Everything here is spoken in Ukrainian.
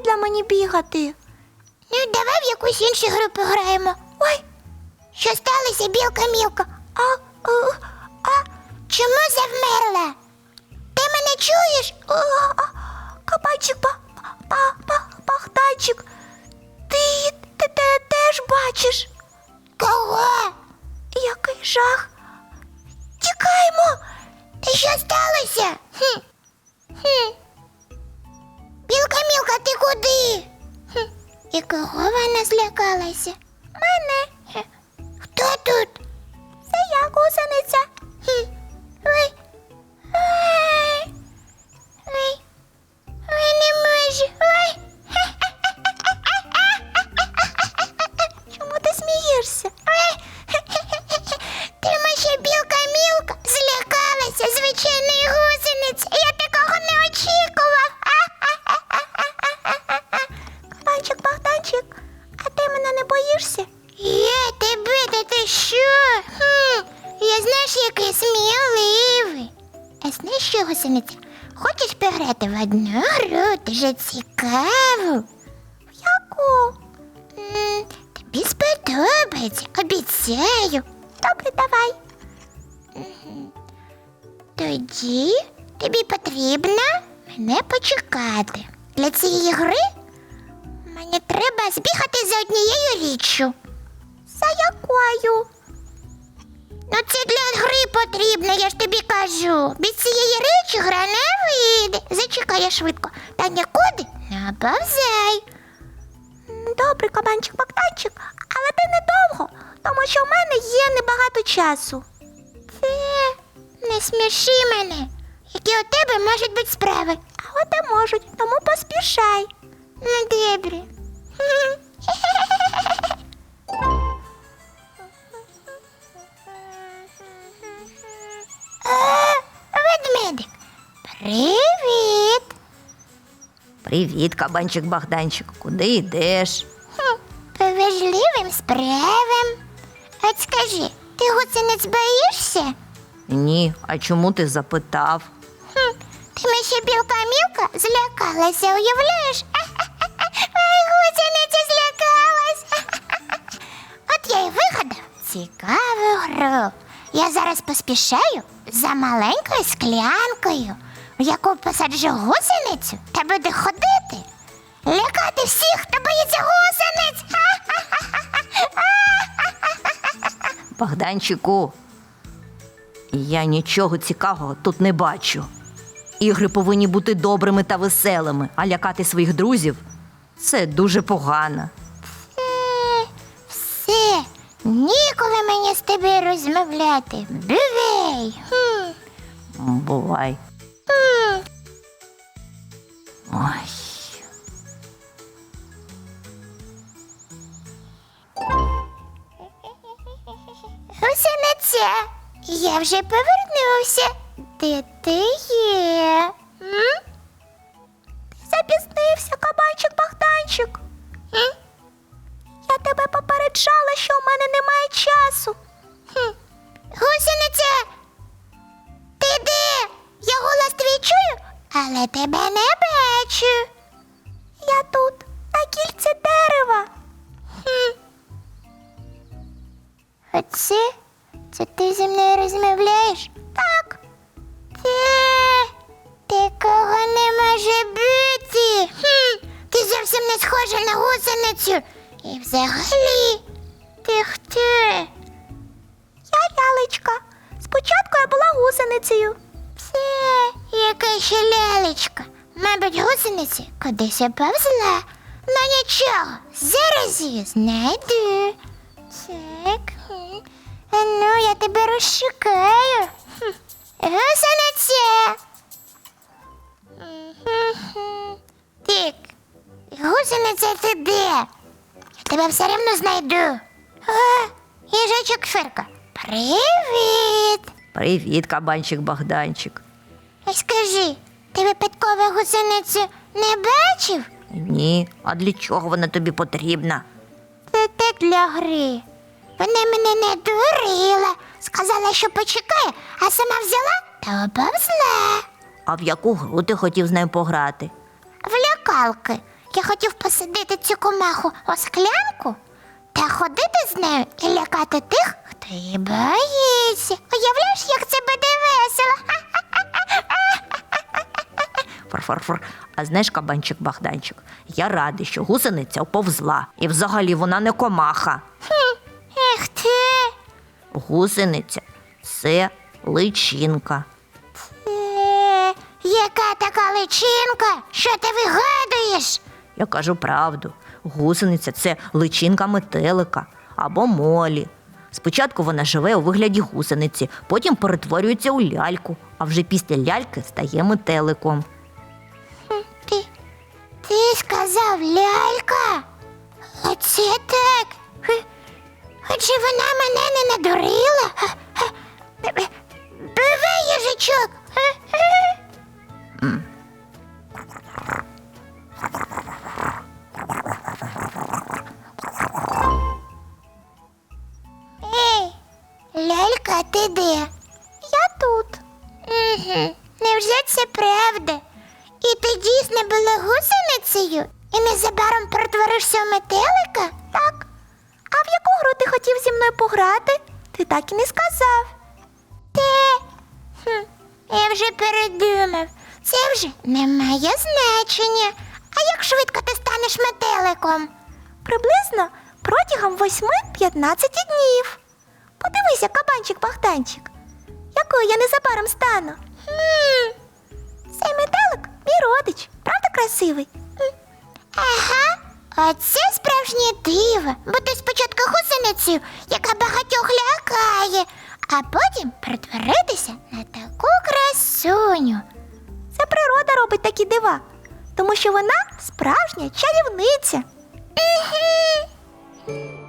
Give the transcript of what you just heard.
набридла мені бігати. Ну, давай в якусь іншу гру пограємо. Ой, що сталося, білка мілка? А, а, А чому завмерла? Ти мене чуєш? О, о, кабанчик, ба, ба, І кого вона злякалася? Мене, гусениця? Хочеш пограти в одну гру? Дуже цікаву. В яку? Тобі сподобається, обіцяю. Добре, давай. Тоді тобі потрібно мене почекати. Для цієї гри мені треба збігати за однією річчю. За якою? Ну, це для гри потрібно, я ж тобі кажу. Без цієї речі гра не вийде. Зачекай я швидко. Та нікуди не повзай. Добре, кабанчик Богданчик, але ти недовго, тому що в мене є небагато часу. Це не сміши мене. Які у тебе можуть бути справи. А от не можуть, тому поспішай. Ну, добре. Привіт. Привіт, кабанчик Богданчик. Куди йдеш? Хм, По важливим справам. От скажи, ти гусениць боїшся? Ні, а чому ти запитав? Хм, Тому що білка мілка злякалася, уявляєш? Ой, гусениця злякалась. От я й вигадав цікаву гру. Я зараз поспішаю за маленькою склянкою, яку посаджу гусеницю та буду ходити. Лякати всіх, хто боїться гусениць. Богданчику, я нічого цікавого тут не бачу. Ігри повинні бути добрими та веселими, а лякати своїх друзів це дуже погано. Е, Все, ніколи мені з тобою розмовляти. Бувай. Хм. Бувай. Усе Ой. це. я вже повернувся. Де ти є? Тут, на кільці дерева. Хм. Оце? Це ти зі мною розмовляєш? Так, Те, такого не може бути. Хм, ти зовсім не схожа на гусеницю. І взагалі, ти хто? я лялечка. Спочатку я була гусеницею. Це яка ще лялечка. Мабуть, гусениці кудись повзла. Ну нічого, зараз її знайду. Так. ну, я тебе розшукаю. Гусениця. Так, гусениця ти де? Я тебе все рівно знайду. О, їжачок Ферка. Привіт. Привіт, кабанчик Богданчик. Скажи, ти випадково гусеницю не бачив? Ні, а для чого вона тобі потрібна? Це так для гри. Вона мене не дурила. Сказала, що почекає, а сама взяла та оповзла. А в яку гру ти хотів з нею пограти? В лякалки. я хотів посадити цю комаху у склянку та ходити з нею і лякати тих, хто її боїться. Уявляєш, як це буде весело? Фор-фор-фор. А знаєш, кабанчик Богданчик, я радий, що гусениця повзла. І взагалі вона не комаха. Ех ти. Гусениця це личинка. Е, яка така личинка? Що ти вигадуєш? Я кажу правду. Гусениця це личинка метелика або молі. Спочатку вона живе у вигляді гусениці, потім перетворюється у ляльку, а вже після ляльки стає метеликом. Ти, сказав лялька? Оце так. Отже, вона мене не надурила. Ха, ха. Б- б- Бувай, їжачок. Ей, лялька, ти де? Я тут. Угу. Невже це правда? І ти дійсно була гусеницею? І незабаром перетворишся в метелика? Так. А в яку гру ти хотів зі мною пограти? Ти так і не сказав. Те. Хм, я вже передумав. Це вже не має значення. А як швидко ти станеш метеликом? Приблизно протягом 8-15 днів. Подивися, кабанчик Богданчик, якою я незабаром стану. Хм, Цей метелик мій родич, правда красивий? М, це справжнє диво. бо ти спочатку гусеницю, яка багатьох лякає, а потім перетворитися на таку красуню. Це природа робить такі дива, тому що вона справжня чарівниця. Угу.